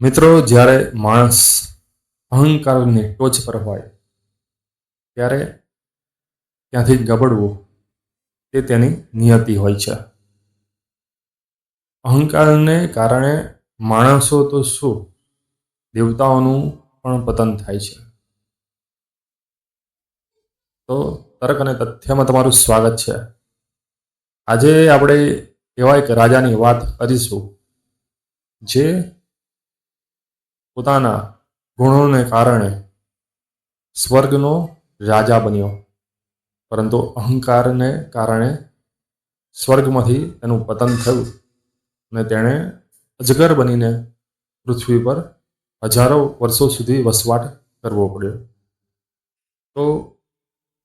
મિત્રો, જ્યારે માણસ અહંકારની ટોચ પર હોય, ત્યારે ત્યાંથી ગબડવું? તે તેની નિયતિ હોય છે. અહંકારને કારણે માણસો તો શું? દેવતાઓનું પણ પતન થાય છે. તો તર્ક અને તથ્યમાં તમારું સ્વાગત છે. આજે આપણે એવા એક રાજાની વાત કરીશું જે પોતાના ગુણોને કારણે સ્વર્ગનો રાજા બન્યો. પરંતુ અહંકારને કારણે સ્વર્ગમાંથી તેનું પતન થયું અને તેણે અજગર બનીને પૃથ્વી પર હજારો વર્ષો સુધી વસવાટ કરવો પડ્યો. તો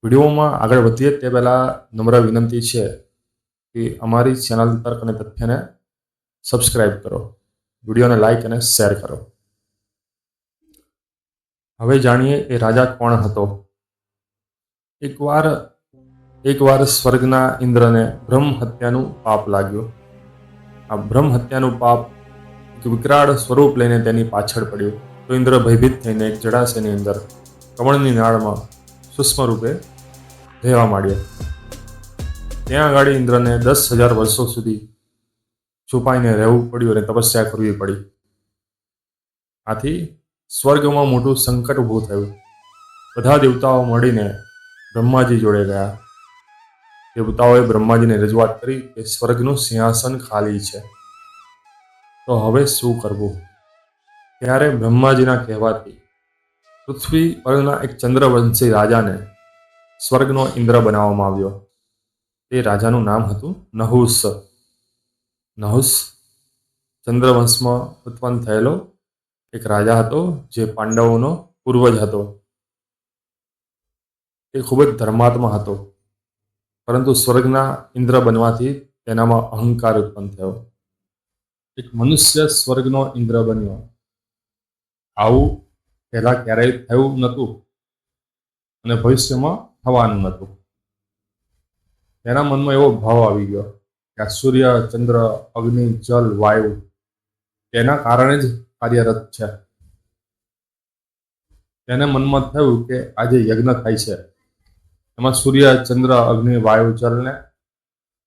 વિડીયોમાં આગળ વધીએ તે પહેલાં નમ્ર વિનંતી છે કે અમારી ચેનલ તર્ક અને તથ્યને સબસ્ક્રાઇબ કરો, વિડીયોને લાઈક અને શેર કરો. હવે જાણીએ એ રાજા કોણ હતો. એકવાર એકવાર સ્વર્ગના ઇન્દ્રને બ્રહ્મ હત્યાનું પાપ લાગ્યું. આ બ્રહ્મ હત્યાનું પાપ એક વિકરાળ સ્વરૂપ લઈને તેની પાછળ પડ્યું. તો ઇન્દ્ર ભયભીત થઈને એક જળાશયની અંદર કમળની નાળમાં સૂક્ષ્મ રૂપે રહેવા માંડ્યો. ત્યાં આગળ ઇન્દ્રને દસ હજાર વર્ષો સુધી છુપાઈને રહેવું પડ્યું અને તપસ્યા કરવી પડી. આથી સ્વર્ગમાં મોટું સંકટ ઊભું થયું. બધા દેવતાઓ મળીને બ્રહ્માજી જોડે ગયા. દેવતાઓએ બ્રહ્માજીને રજૂઆત કરી કે સ્વર્ગનું સિંહાસન ખાલી છે. તો હવે શું કરવું? ત્યારે બ્રહ્માજીના કહેવાથી પૃથ્વી પરના એક ચંદ્રવંશી રાજાને સ્વર્ગનો ઇન્દ્ર બનાવવામાં આવ્યો. તે રાજાનું નામ હતું નહુસ. નહુસ ચંદ્રવંશમાં ઉત્પન્ન થયેલો એક રાજા હતો જે પાંડવોનો પૂર્વજ હતો. એ ખૂબ જ ધર્માત્મા હતો. પરંતુ સ્વર્ગના ઇન્દ્ર બનવાથી તેનામાં અહંકાર ઉત્પન્ન થયો. એક મનુષ્ય સ્વર્ગનો ઇન્દ્ર બન્યો. આવું પહેલાં ક્યારેય થયું નહોતું. અને ભવિષ્યમાં થવાનું હતું તેના મનમાં એવો ભાવ આવી ગયો કે આ સૂર્ય, ચંદ્ર, અગ્નિ, જલ, વાયુ તેના કારણે જ કાર્યરત છે. તેને મનમાં થયું કે આજે યજ્ઞ થાય છે. એમાં સૂર્ય, ચંદ્ર, અગ્નિ, વાયુ, જલને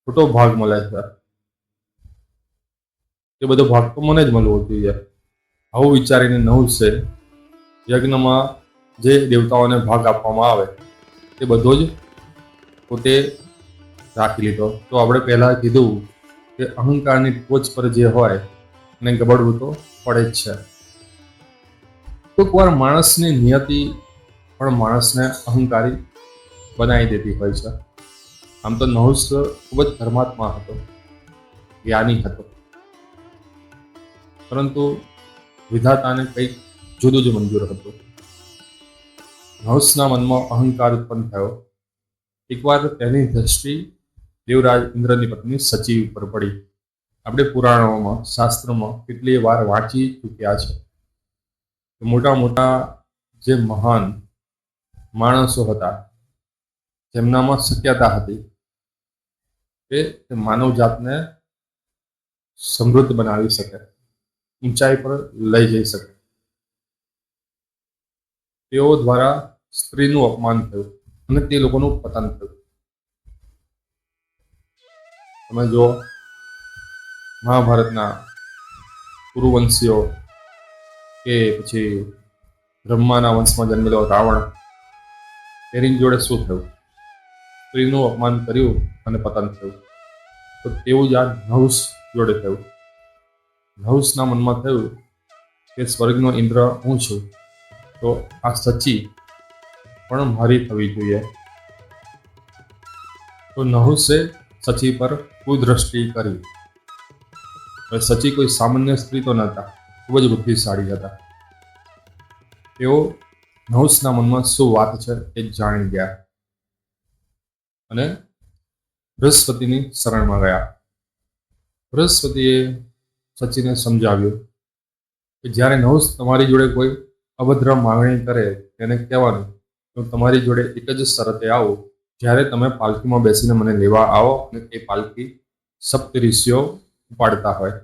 ખોટો ભાગ મળે છે. એ બધો ભાગ તો મને જ મળવો જોઈએ. આવું વિચારીને નવું છે. યજ્ઞમાં જે દેવતાઓને ભાગ આપવામાં આવે તે બધો જ પોતે રાખી લીધો. તો આપણે પહેલાં કીધું કે અહંકારની ટોચ પર જે હોય, એને ગબડવું તો પડે જ છે. કોઈક વાર માણસની નિયતિ પણ માણસને અહંકારી બનાવી દેતી હોય છે. આમ તો નહુસ ખૂબ જ ધર્માત્મા હતો, જ્ઞાની હતો. પરંતુ વિધાતાને કંઈક જુદું જ મંજૂર હતું. નહુસના મનમાં અહંકાર ઉત્પન્ન થયો. એકવાર તેની દ્રષ્ટિ દેવરાજ ઇન્દ્રની પત્ની સચી ઉપર પડી. આપણે પુરાણોમાં, શાસ્ત્રોમાં કેટલી વાર વાંચી ચૂક્યા છે. મોટા મોટા જે મહાન માણસો હતા, જેમનામાં શક્યતા હતી કે તે માનવ જાતને સમૃદ્ધ બનાવી શકે, ઊંચાઈ પર લઈ જઈ શકે. તેઓ દ્વારા સ્ત્રીનું અપમાન થયું અને તે લોકોનું પતન થયું. તમે જો મહાભારતના કુરુવંશીઓ કે પછી બ્રહ્માના વંશમાં જન્મેલો રાવણ, તેની જોડે શું થયું? સ્ત્રીનું અપમાન કર્યું અને પતન થયું. તો તેવું જ આ નહુસ જોડે થયું. નહુસના મનમાં થયું કે સ્વર્ગનો ઇન્દ્ર હું છું? તો આ સચી પણ મારી થવી જોઈએ. તો નહુસે સચી પર કુદ્રષ્ટિ કરી. સચી કોઈ સામાન્ય સ્ત્રી તો નહોતા, ખૂબ જ બુદ્ધિશાળી હતા. તેઓ નહુસના મનમાં શું વાત છે એ જાણી ગયા અને બૃહસ્પતિની શરણમાં ગયા. બૃહસ્પતિએ સચીને સમજાવ્યું કે જ્યારે નહુસ તમારી જોડે કોઈ અભદ્ર માગણી કરે તેને કહેવાનું હું તમારી જોડે એક જ શરતે આવું, જ્યારે તમે પાલખીમાં બેસીને મને લેવા આવો અને એ પાલખી સપ્તઋષિઓ ઉપાડતા હોય.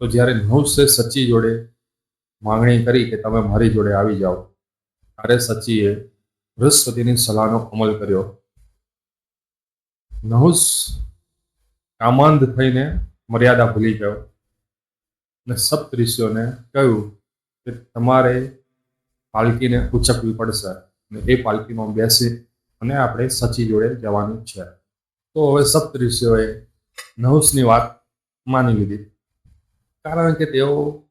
તો જ્યારે નવસે સચી જોડે માંગણી કરી કે તમે મારી જોડે આવી જાઓ, ત્યારે સચીએ બૃહસ્પતિની સલાહનો અમલ કર્યો. નહુસ કામાંધ થઈને મર્યાદા ભૂલી ગયો. અને સપ્તઋષિઓને કહ્યું કે તમારે પાલકીને ઉચકવી પડશે અને એ પાલકીમાં બેસી અને આપણે સચી જોડે જવાનું છે. તો હવે સપ્તઋષિઓએ નહુસની વાત માની લીધી. કારણ કે તેઓ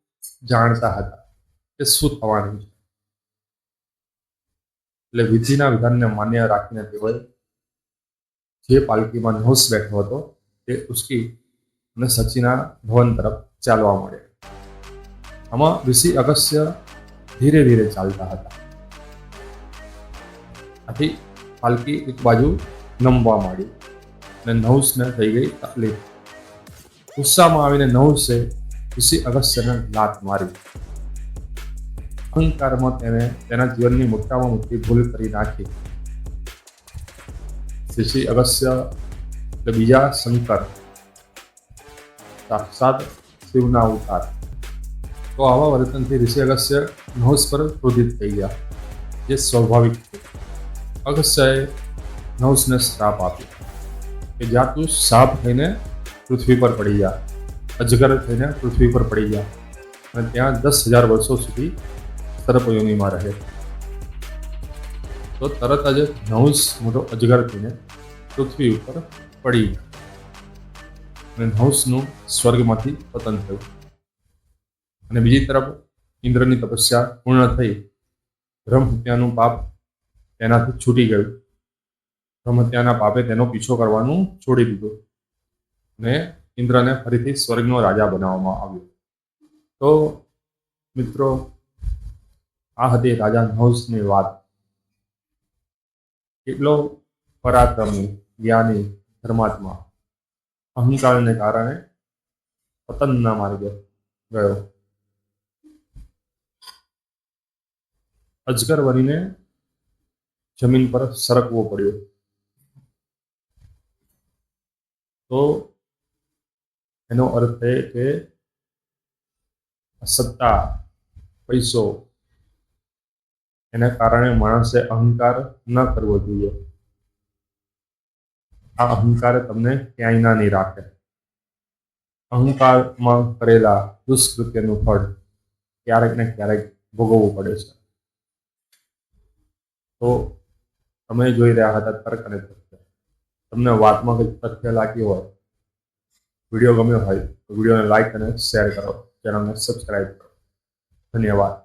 જાણતા હતા કે શું થવાનું છે. એટલે વિધિના વિધાનને માન્ય રાખીને તેઓએ જે પાલકીમાં નહુસ બેઠો હતો તે ઉચકી અને સચીના ભવન તરફ ચાલવા મળ્યા આમાં ઋષિ અગસ્ય ધીરે ધીરે ચાલતા હતા. આથી પાલકી એક બાજુ નમવા માંડી અને નહુસને થઈ ગઈ તકલીફ. ગુસ્સામાં આવીને નહુસે ઋષિ અગસ્યને લાત મારી. અહંકારમાં તેને તેના જીવનની મોટામાં મોટી ભૂલ કરી નાખી. ઋષિ અગસ્ય બીજા શંકર. સાક્ષાત શિવના અવતાર તો આવા વર્તનથી ઋષિ અગસ્ય પર ક્રોધિત થઈ ગયા જે સ્વાભાવિક છે અગસ્યએ નહુસને શ્રાપ આપ્યો કે જ્યાં તું સાપ થઈને પૃથ્વી પર પડી જા અજગર થઈને પૃથ્વી પર પડી જા અને ત્યાં દસ હજાર વર્ષો સુધી સર્પયોનીમાં રહે તો તરત જ નહુસ મોટો અજગર થઈને પૃથ્વી ઉપર પડી ગયો અને નહુસનું સ્વર્ગમાંથી પતન થયું. અને બીજી તરફ ઇન્દ્રની તપસ્યા પૂર્ણ થઈ. બ્રહ્મહત્યાનું પાપ તેનાથી છૂટી ગયું. બ્રહ્મહત્યાના પાપે તેનો પીછો કરવાનું છોડી દીધું. અને ઇન્દ્રને ફરીથી સ્વર્ગનો રાજા બનાવવામાં આવ્યો. તો મિત્રો, આ હતી રાજા નહુસની વાત. કેટલો પરાક્રમી, જ્ઞાની, ધર્માત્મા. અહંકારને કારણે પતનના માર્ગે ગયો. અજગર બનીને જમીન પર સરકવો પડ્યો. તો એનો અર્થ એ કે સત્તા, પૈસો, એના કારણે માણસે અહંકાર ન કરવો જોઈએ. આ અહંકાર તમને ક્યાંય ના નહીં રાખે. અહંકારમાં કરેલા દુષ્કૃત્યનું ફળ ક્યારેક ને ક્યારેક ભોગવવું પડે છે. તો તમે જોઈ રહ્યા હતા તર્ક અને તથ્ય. તમને વાતમાં કંઈક તથ્ય લાગ્યું હોય, વીડિયો ગમ્યો હોય તો વિડીયોને લાઈક અને શેર કરો, ચેનલને સબસ્ક્રાઈબ કરો. ધન્યવાદ.